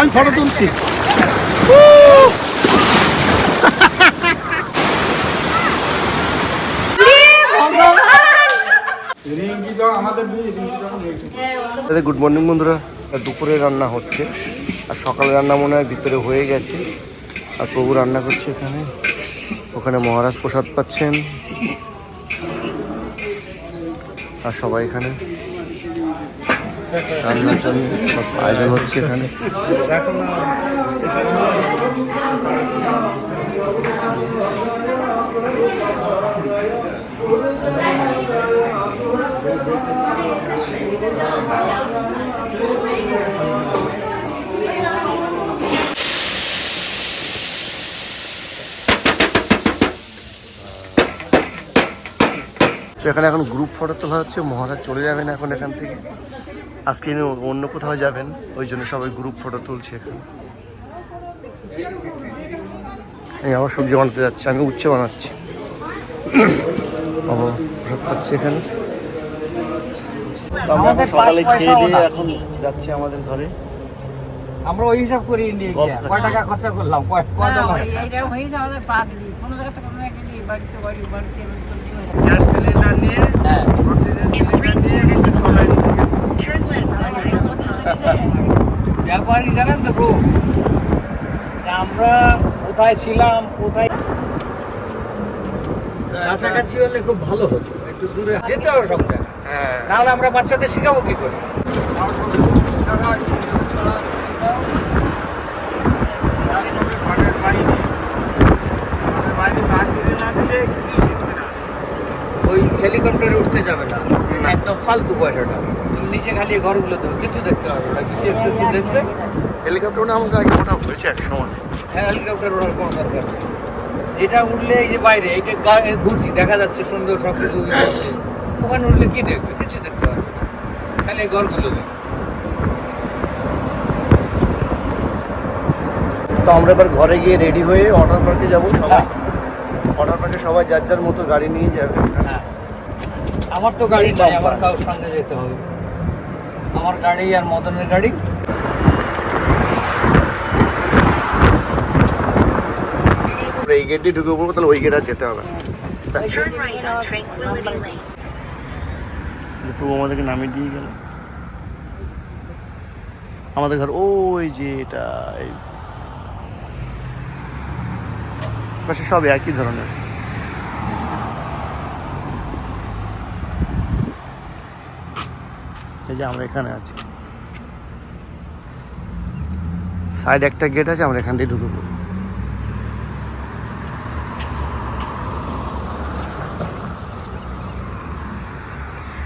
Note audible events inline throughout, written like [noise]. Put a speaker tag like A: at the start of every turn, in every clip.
A: আমি ফটো তুলছি।
B: Good morning বন্ধুরা। দুপুরে রান্না হচ্ছে। আর সকালে রান্না মনে হয় ভিতরে হয়ে গেছে। আর প্রভু রান্না করছে এখানে। ওখানে মহারাজ প্রসাদ পাচ্ছেন। আর সবাই এখানে। রান্নার জন্য সব আয়োজন হচ্ছে এখানে। এখানে এখন গ্রুপ ফটো তোলা হচ্ছে, মহারাজ চলে যাবেন এখন এখান থেকে। আজকে অন্য কোথাও যাবেন ওই জন্য সবাই গ্রুপ ফটো তুলছে এখানে। এই আমার সবজি বানাতে যাচ্ছে আমি উচ্ছে বানাচ্ছি। বাবা প্রসাদ পাচ্ছি এখানে। আমরা এখন সকালে খেয়ে দিয়ে এখন যাচ্ছি আমাদের ঘরে।
C: আমরা ওই হিসাব করি ইন্ডিয়া কয় টাকা খরচা করলাম? কয় কয় ডলার?
D: এটা হয়ে যাওয়া যায় পা দিবি কোনো জায়গাতে কোনো জায়গায় বাড়িতে বাড়ি বাড়িতে
C: নিয়ে
D: হ্যাঁ
C: অক্সিজেন সিলিন্ডার নিয়ে বেশি তলায় নিতে গেছে ব্যাপার কি জানেন তো ব্রো আমরা কোথায় ছিলাম কোথায় কাছাকাছি হলে খুব ভালো হতো একটু দূরে যেতে হবে সব জায়গায়
B: হ্যাঁ।
C: নাহলে আমরা বাচ্চাদের শেখাবো কি করে? ওই হেলিকপ্টারে উঠতে যাবে না। একদম ফালতু পয়সাটা। নিচে খালি ঘরগুলো দেবো কিছু দেখতে হবে না কিছু একটু একটু দেখবে।
B: হেলিকপ্টার না আমাকে আগে ওটা হয়েছে এক সময়?
C: হ্যাঁ হেলিকপ্টার ওঠার কোনো দরকার নেই। যেটা উঠলে এই যে বাইরে এইটা গা- এ ঘুরছি দেখা যাচ্ছে সুন্দর সব কিছু ওখানে উঠলে কি দেখবে? কিছু দেখতে পারবে না। খালি এই ঘরগুলো দেখবে।
B: তো আমরা এবার ঘরে গিয়ে রেডি হয়ে ওয়াটার পার্কে যাব সবাই। ওয়াটার পার্কে সবাই যার যার মতো গাড়ি নিয়ে যাবে।
C: হ্যাঁ। আমার তো গাড়ি নাই আমার কারোর সঙ্গে যেতে হবে। আমার গাড়ি আর মদনের গাড়ি।
B: এই গেট দিয়ে ঢুকে পড়ব তাহলে ওই গেট আর যেতে হবে আমাদেরকে নামিয়ে দিয়ে গেল। আমাদের ঘর ওই যে এটা সব একই ধরনের। যে আমরা এখানে আছি। সাইড একটা গেট আছে, আমরা এখান দিয়ে ঢুকে পড়ব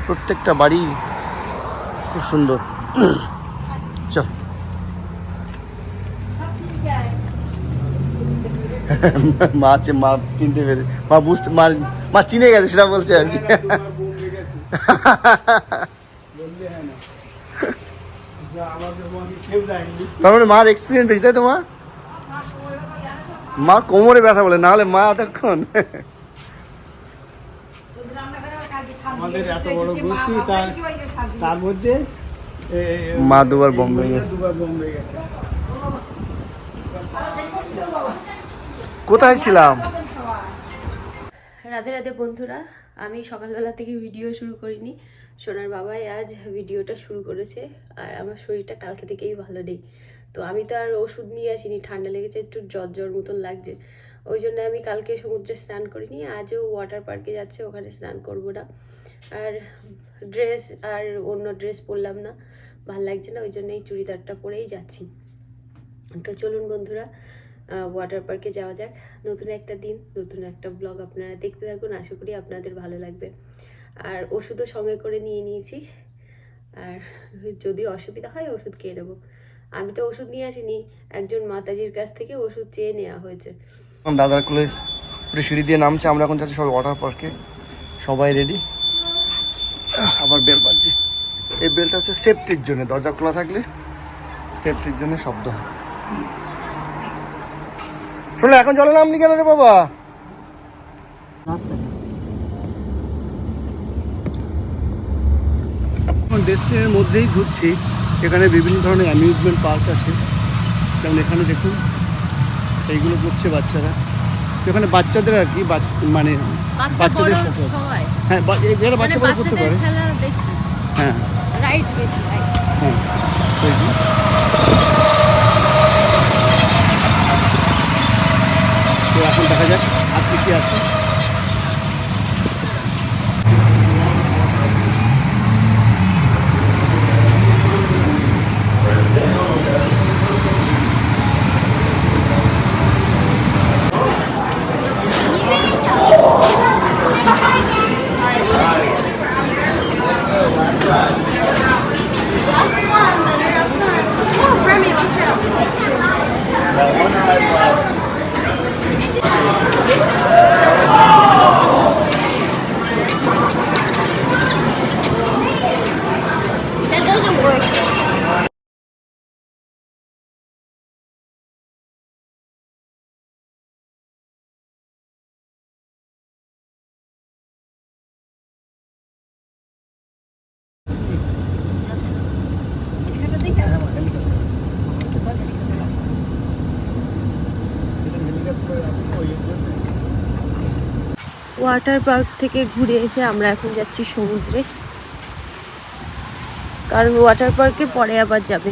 B: প্রত্যেকটা বাড়ি খুব সুন্দর। চল। মা মা চিনতে পেরে মা বুঝতে মা মা চিনে গেছে, সেটা বলছে আর কি। তার মানে মার এক্সপিরিয়েন্স বেশি তাই তো মা? মা কোমরে ব্যথা বলে না হলে মা এতক্ষণ
A: আমাদের এত বড় গোষ্ঠী তার তার মধ্যে
B: মা দুবার বোম্বে গেছে।
A: দুবার বোম্বে গেছে।
B: কোথায় ছিলাম?
E: রাধে রাধে বন্ধুরা আমি সকালবেলা থেকে ভিডিও শুরু করিনি। সোনার বাবাই আজ ভিডিওটা শুরু করেছে আর আমার শরীরটা কালকে থেকেই ভালো নেই। তো আমি তো আর ওষুধ নিয়ে আসিনি, ঠান্ডা লেগেছে, একটু জ্বর জ্বর মতন লাগছে। ওই জন্য আমি কালকে সমুদ্রে স্নান করিনি আজও ওয়াটার পার্কে যাচ্ছে, ওখানে স্নান করব না। আর ড্রেস আর অন্য ড্রেস পরলাম না, ভালো লাগছে না, ওই জন্য এই চুড়িদারটা পরেই যাচ্ছি। তো চলুন বন্ধুরা ওয়াটার পার্কে যাওয়া যাক। নতুন একটা দিন, নতুন একটা ব্লগ আপনারা দেখতে থাকুন, আশা করি আপনাদের ভালো লাগবে। আর ওষুধও সঙ্গে করে নিয়ে নিয়েছি। আর যদি অসুবিধা হয় ওষুধ খেয়ে নেব। আমি তো ওষুধ নিয়ে আসিনি, একজন মাতাজির কাছ থেকে ওষুধ চেয়ে নেওয়া হয়েছে।
B: দাদার কোলে সিঁড়ি দিয়ে নামছে, আমরা এখন যাচ্ছি সবাই ওয়াটার পার্কে সবাই রেডি আবার বেল বাজছে। এই বেলটা হচ্ছে সেফটির জন্য, দরজা খোলা থাকলে সেফটির জন্য শব্দ হয়। শোনো, এখন জলে নামনি কেন রে বাবা এখন ডেস্টিনের মধ্যেই ঘুরছি। এখানে বিভিন্ন ধরনের অ্যামিউজমেন্ট পার্ক আছে। যেমন এখানে দেখুন এইগুলো করছে বাচ্চারা। এখানে বাচ্চাদের আর কি মানে বাচ্চাদের সাথে হ্যাঁ এরা
E: মানে
B: বাচ্চা বড় করতে পারে। হ্যাঁ।
E: বেশি
B: হ্যাঁ তো এখন দেখা যাক কি কি আছে।
E: ওয়াটার পার্ক থেকে ঘুরে এসে আমরা এখন যাচ্ছি সমুদ্রে। কারণ ওয়াটার পার্কে পরে আবার যাবে।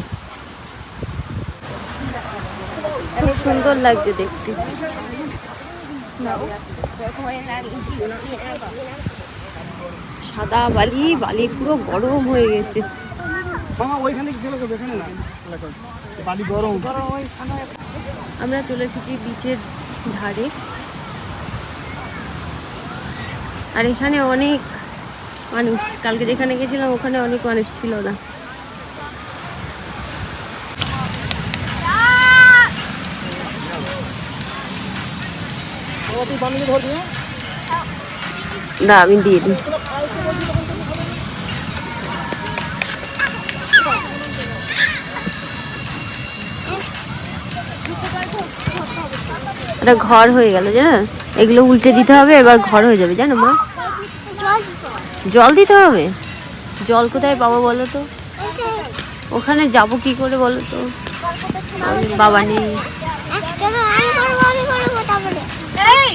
E: খুব সুন্দর লাগছে দেখতে। সাদা বালি বালি পুরো গরম হয়ে গেছে। আমরা চলে এসেছি বিচের ধারে। আর এখানে অনেক মানুষ। কালকে যেখানে গেছিলাম, ওখানে অনেক মানুষ ছিল না আমি দিয়ে দিই। এটা ঘর হয়ে গেল, জানো? এগুলো উল্টে দিতে হবে এবার ঘর হয়ে যাবে জানো মা? জল দিতে হবে? জল কোথায় পাবো বলো তো? ওখানে যাব কি করে বলো তো? বাবা নেই।
F: কেন আমি করব আমি করব তারপরে
G: এই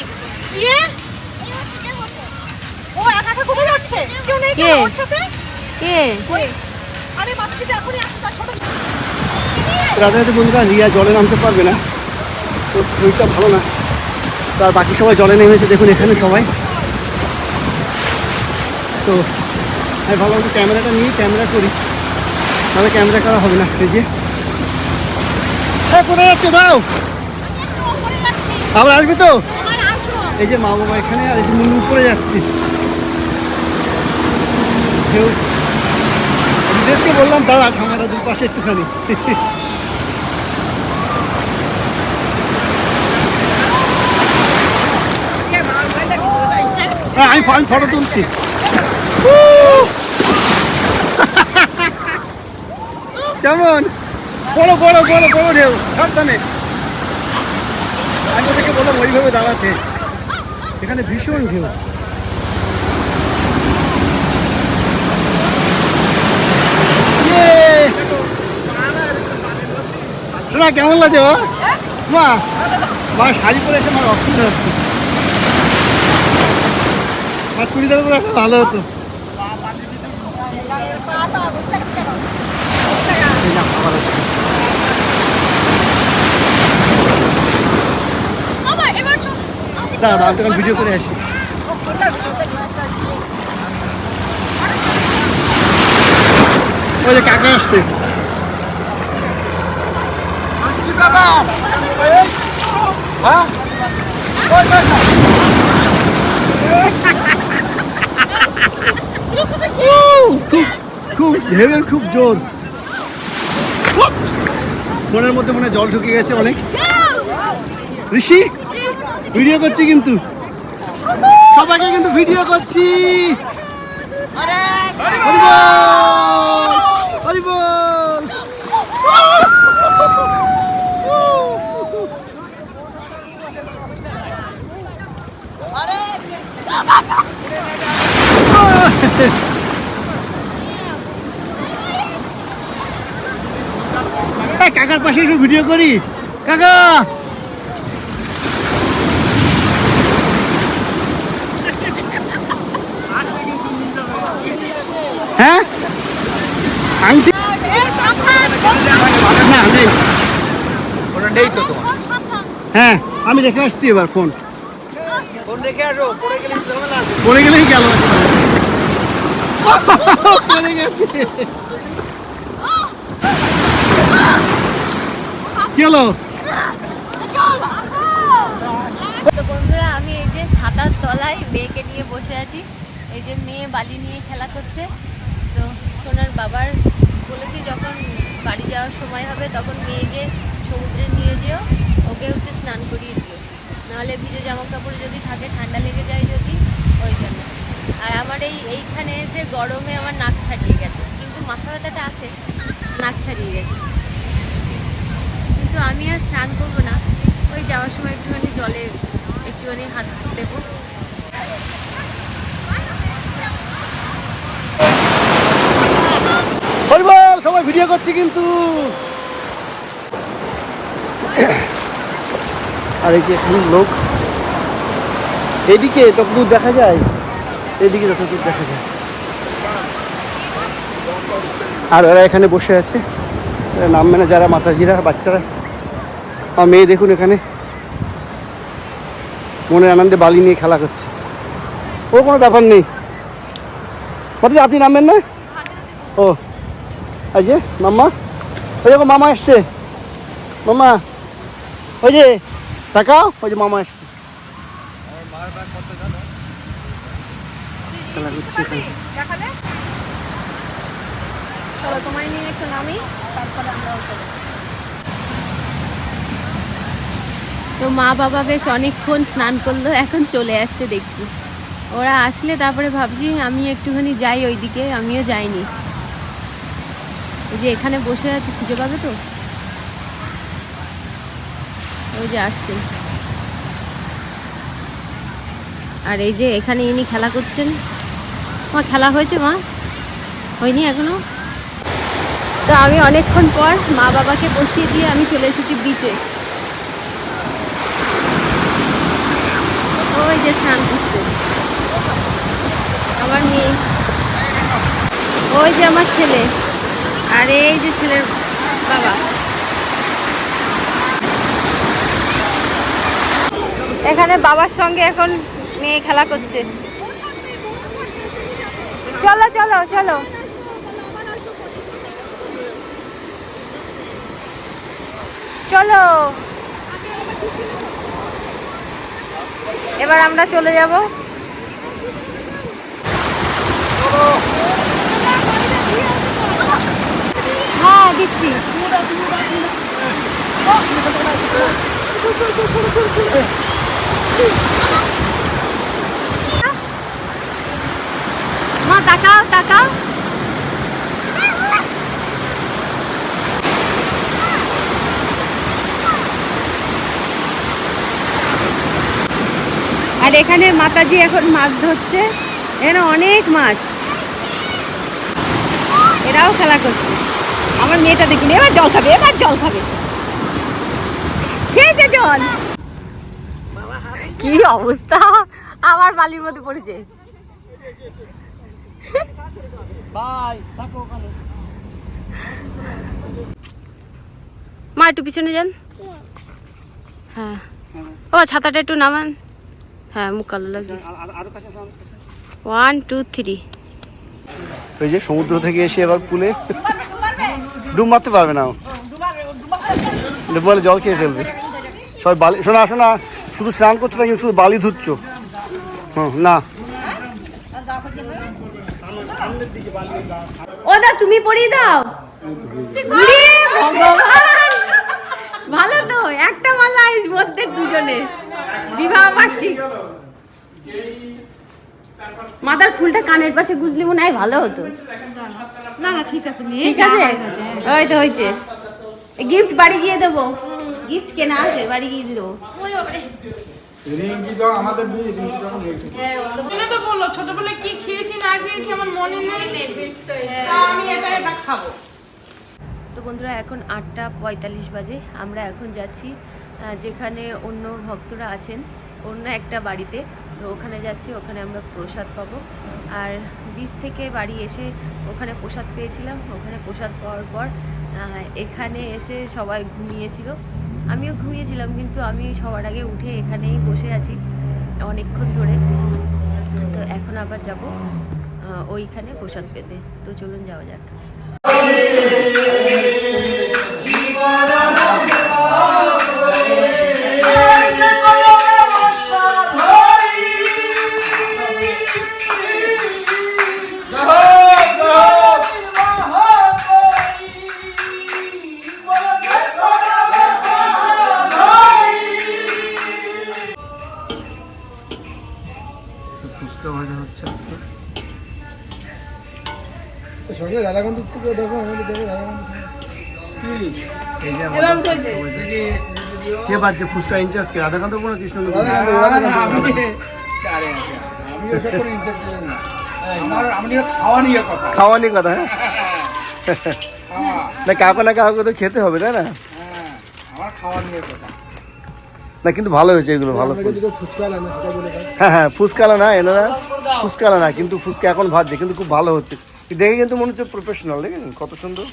G: ইয়ে? ও একা একা কোথায় যাচ্ছে? কেউ নেই
E: কে? কে?
G: ওই। আরে মাতৃটা এখনই আসছে ছোট
B: রাজাঘাটে বন্ধুরা রিয়া জলে নামতে পারবে না। তো শরীরটা ভালো না। তার বাকি সবাই জলে নেমেছে দেখুন এখানে সবাই। তো আমি ভাবলাম ক্যামেরাটা নিয়ে ক্যামেরা করি। তাহলে ক্যামেরা করা হবে না এই যে। এ, কোথায় যাচ্ছে দাও আবার আসবে তো? এই যে মা বাবা এখানে আর এই যে মুন্ডু উপরে যাচ্ছি। কেউ বললাম দাঁড়া ক্যামেরা দুপাশে একটুখানি। হ্যাঁ আমি আমি ফটো তুলছি। [laughs] কেমন? বড় বড় বড় বড় ঢেউ, সাবধানে। আমি ওদেরকে বললাম ওইভাবে দাঁড়াতে। এখানে ভীষণ ঢেউ। ইয়ে! শোনা কেমন লাগছে, মা? মা, শাড়ি পরে এসে আমার অসুবিধা হচ্ছে। আর চুড়িদার করে ভালো হতো। দাঁড়া, আমি তখন ভিডিও করে আসি। ওই যে কাকা আসছে। হ্যাঁ? খুব খুব ঢেউয়ের খুব জোর। মনের মধ্যে মনে জল ঢুকে গেছে অনেক। ঋষি ভিডিও করছি কিন্তু। সবাইকে কিন্তু ভিডিও করছি। হরি বল! হরি বল! এই কাকার পাশে এসে ভিডিও করি। কাকা! হ্যাঁ? আংটি? না নেই। হ্যাঁ আমি রেখে আসছি এবার ফোন।
C: পড়ে
B: গেলেই গেল। পড়ে গেছে। কি
E: তো বন্ধুরা, আমি এই যে ছাতার তলায় মেয়েকে নিয়ে বসে আছি। এই যে মেয়ে বালি নিয়ে খেলা করছে। তো সোনার বাবার বলেছি যখন বাড়ি যাওয়ার সময় হবে, তখন মেয়েকে সমুদ্রে নিয়ে যেও, ওকে হচ্ছে স্নান করিয়ে দিও। নাহলে ভিজে জামা কাপড় যদি থাকে, ঠান্ডা লেগে যায় যদি, ওই জন্য। আর আমার এই এইখানে এসে গরমে আমার নাক ছাড়িয়ে গেছে। কিন্তু মাথা ব্যথাটা আছে, নাক ছাড়িয়ে গেছে। কিন্তু আমি আর স্নান করব না। ওই যাওয়ার সময় একটুখানি জলে একটুখানি হাত দেবো।
B: সবাই ভিডিও করছি কিন্তু। আর এই যে লোক। এদিকে যতদূর দেখা যায়, এদিকে যতদূর দেখা যায়। আর ওরা এখানে বসে আছে। নামবে না যারা, মাতাজিরা, বাচ্চারা। আর মেয়ে দেখুন এখানে। মনের আনন্দে বালি নিয়ে খেলা করছে। ও, কোনো ব্যাপার নেই। মাতাজি, আপনি নামবেন না? ও, এই যে, মাম্মা। ওই দেখো, মামা এসছে। মামা ওই যে, তাকাও। ওই যে, মামা এসছে। খেলা করছে।
G: তোমায় নিয়ে একটু নামি, তারপরে আমরা
E: তো মা বাবা বেশ অনেকক্ষণ স্নান করল, এখন চলে আসছে দেখছি। ওরা আসলে তারপরে ভাবছি আমি একটুখানি যাই ওইদিকে, আমিও যাইনি। ওই যে এখানে বসে আছে, খুঁজে পাবে তো? ওই যে আসছে। আর এই যে এখানে ইনি খেলা করছেন। মা, খেলা হয়েছে মা? হয়নি এখনও? তো আমি অনেকক্ষণ পর মা বাবাকে বসিয়ে দিয়ে আমি চলে এসেছি বিচে যে স্নান করছে। আমার মেয়ে। ওই যে আমার ছেলে। আর এই যে ছেলের বাবা। এখানে বাবার সঙ্গে এখন মেয়ে খেলা করছে। চলো চলো চলো। চলো। এবার আমরা চলে যাব। হ্যাঁ দিচ্ছি। মা তাকাও তাকাও। আর এখানে মাতাজি এখন মাছ ধরছে। এখানে অনেক মাছ। এরাও খেলা করছে। আমার মেয়েটা দেখিনি। এবার জল খাবে এবার জল খাবে। খেয়েছে জল। কি অবস্থা? আমার বালির মধ্যে পড়েছে।
B: বাই
E: মা একটু পিছনে যান। হ্যাঁ। ও ছাতাটা একটু নামান। হ্যাঁ মুখ কালো লাগছে। ওয়ান টু থ্রি
B: ওই যে সমুদ্র থেকে এসে এবার পুলে ডুব মারতে পারবে না ও। ডুব মারলে জল খেয়ে ফেলবে। সবাই বালি শোনা শোনা শুধু স্নান করছ না কিন্তু শুধু বালি ধুচ্ছ? হুম না।
E: ও দা তুমি পড়িয়ে দাও। ভালো তো একটা মালা মধ্যে দুজনে। বিবাহ বার্ষিক মাথার ফুলটা কানের পাশে গুজলি মনে হয় ভালো হতো।
D: না না ঠিক আছে
E: ঠিক আছে? ওই তো হয়েছে। গিফট বাড়ি গিয়ে দেবো। গিফট কেনা আছে বাড়ি গিয়ে দিয়ে দেবো।
D: তুমি তো বলল ছোটবেলায় কি খেয়েছি না খেয়েছি আমার মনে নেই। আমি এটা এটা খাব।
E: তো বন্ধুরা এখন আটটা পঁয়তাল্লিশ বাজে। আমরা এখন যাচ্ছি যেখানে অন্য ভক্তরা আছেন, অন্য একটা বাড়িতে। তো ওখানে যাচ্ছি, ওখানে আমরা প্রসাদ পাবো। আর বীজ থেকে বাড়ি এসে ওখানে প্রসাদ পেয়েছিলাম। ওখানে প্রসাদ পাওয়ার পর এখানে এসে সবাই ঘুমিয়েছিল। আমিও ঘুমিয়েছিলাম, কিন্তু আমি সবার আগে উঠে এখানেই বসে আছি অনেকক্ষণ ধরে। তো এখন আবার যাব ওইখানে প্রসাদ পেতে। তো চলুন যাওয়া যাক। [laughs]
B: বাজছে ফুচকা ইঞ্চি আজকে রাধাকান্ত কোনো কৃষ্ণ
H: খাওয়া নিয়ে কথা।
B: খাওয়া নিয়ে কথা হ্যাঁ? না কাউকে না কাউকে তো খেতে হবে তাই না?
H: হ্যাঁ আমার খাওয়া নিয়ে কথা।
B: না কিন্তু ভালো হয়েছে এগুলো ভালো হ্যাঁ হ্যাঁ ফুচকালা না এনারা ফুচকালা না কিন্তু ফুচকা এখন ভাজছে কিন্তু খুব ভালো হচ্ছে। দেখে কিন্তু মনে হচ্ছে প্রফেশনাল দেখেন কত সুন্দর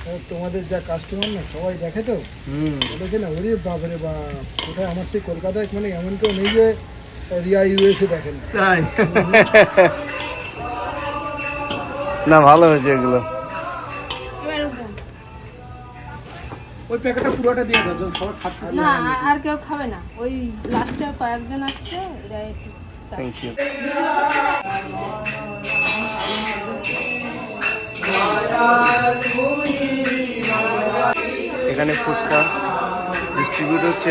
H: আর তোমাদের যা কাস্টমার না সবাই দেখে তো?
B: হুম।
H: দেখে না ওরে বাবারে বা কোথায় আমার সেই কলকাতায়? মানে এমন কেউ নেই যে রিয়া ইউএসএ দেখেন।
B: তাই? না ভালো হয়েছে এগুলো।
H: ওই প্যাকেটটা পুরোটা দিয়ে দাও সবাই খাচ্ছে।
G: না আর- আর কেউ খাবে না। ওই লাস্টে কয়েকজন আসছে এরা একটু
B: থ্যাংক ইউ এখানে ফুচকা ডিস্ট্রিবিউট হচ্ছে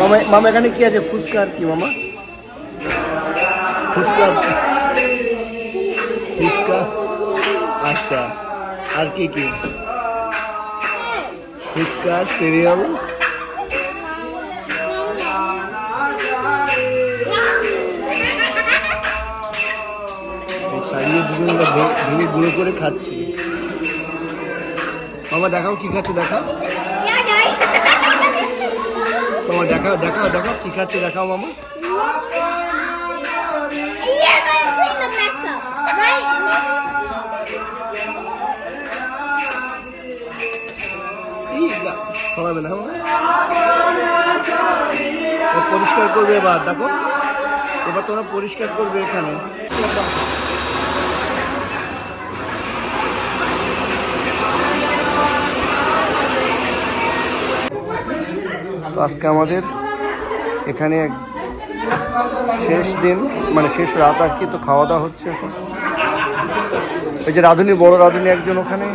B: মামা মামা, এখানে কি আছে? ফুচকা আর কি, মামা? ফুচকা। ফুচকা। আচ্ছা। আর কি কি? ফুচকা সিরিয়াল সারিয়ে দুজন ভেঙে গুঁড়ো করে খাচ্ছি। মামা, দেখাও কি খাচ্ছে, দেখাও মামা দেখাও দেখাও দেখাও কি খাচ্ছে দেখাও মামা
F: You're gonna clean the mess up, right?
B: এই গা- সরাবে না মামা। পরিষ্কার করবে এবার দেখো। এবার তোমরা পরিষ্কার করবে এখানে। তো আজকে আমাদের এখানে শেষ দিন মানে শেষ রাত আর কি, তো খাওয়া দাওয়া হচ্ছে এখন। ওই যে রাঁধুনি, বড় রাঁধুনি একজন ওখানে,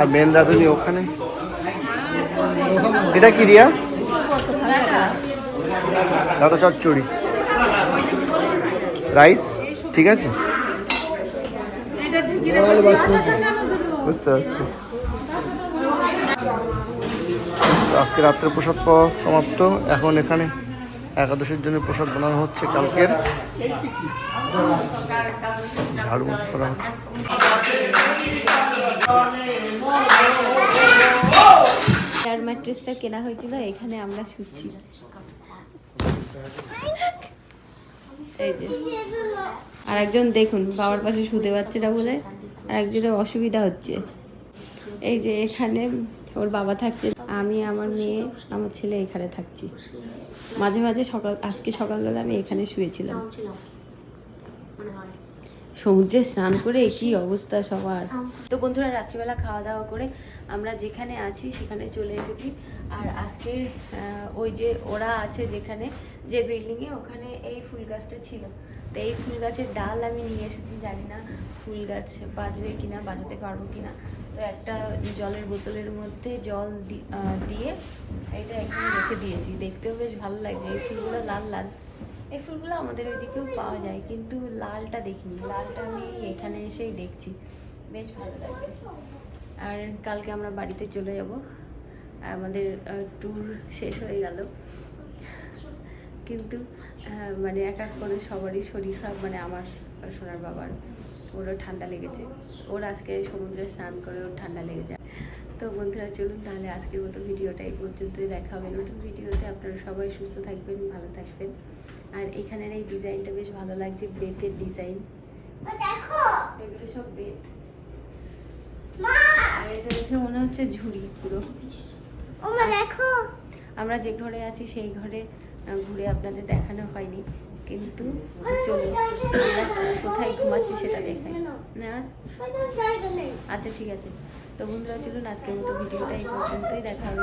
B: আর মেন রাঁধুনি ওখানে। এটা কি রিয়া? দাদা চচ্চড়ি। রাইস? ঠিক আছে? বুঝতে পারছি। আজকে রাত্রে প্রসাদ পাওয়া সমাপ্ত। এখন এখানে একাদশীর জন্য প্রসাদ বানানো হচ্ছে কালকের। ঝাড়ু মতো করা হচ্ছে।
E: কেনা হয়েছিল, এখানে আমরা শুচ্ছি। আর একজন দেখুন, বাবার পাশে শুতে পারছে না বলে। আর একজনের অসুবিধা হচ্ছে। এই যে এখানে ওর বাবা থাকছে আমি, আমার মেয়ে, আমার ছেলে এখানে থাকছি। মাঝে মাঝে সকাল, আজকে সকালবেলা আমি এখানে শুয়েছিলাম। সমুদ্রে স্নান করে কি অবস্থা সবার? তো বন্ধুরা, রাত্রিবেলা খাওয়া দাওয়া করে আমরা যেখানে আছি সেখানে চলে এসেছি। আর আজকে ওই যে ওরা আছে যেখানে, যে বিল্ডিংয়ে ওখানে এই ফুল গাছটা ছিল। তো এই ফুল গাছের ডাল আমি নিয়ে এসেছি, জানি না ফুল গাছ বাঁচবে কিনা বাঁচাতে পারব কিনা। তো একটা জলের বোতলের মধ্যে জল দিয়ে এটা এখানে রেখে দিয়েছি। দেখতেও বেশ ভালো লাগছে। এই ফুলগুলো লাল লাল। এই ফুলগুলো আমাদের ওইদিকেও পাওয়া যায়, কিন্তু লালটা দেখিনি। লালটা আমি এখানে এসেই দেখছি। বেশ ভালো লাগছে। আর কালকে আমরা বাড়িতে চলে যাব। আমাদের ট্যুর শেষ হয়ে গেল। কিন্তু আহ, মানে এক এক করে সবারই শরীর খারাপ মানে আমার সোনার বাবার ওরও ঠান্ডা লেগেছে। ওর আজকে সমুদ্রে স্নান করে ওর ঠান্ডা লেগেছে। তো বন্ধুরা চলুন তাহলে আজকের মতো ভিডিওটা এই পর্যন্তই দেখা হবে। নতুন ভিডিওতে আপনারা সবাই সুস্থ থাকবেন ভালো থাকবেন। আর এখানের এই ডিজাইনটা বেশ ভালো লাগছে বেতের ডিজাইন। এগুলো সব বেত। আর এটা দেখে মনে হচ্ছে ঝুড়ি পুরো।
F: দেখো!
E: আমরা যে ঘরে আছি সেই ঘরে ঘুরে আপনাদের দেখানো হয়নি, কিন্তু কোথায় ঘুমাচ্ছি সেটা দেখাই। না? আচ্ছা ঠিক আছে। তো বন্ধুরা, চলুন, আজকের মতো ভিডিওটা এই পর্যন্তই। দেখা হবে।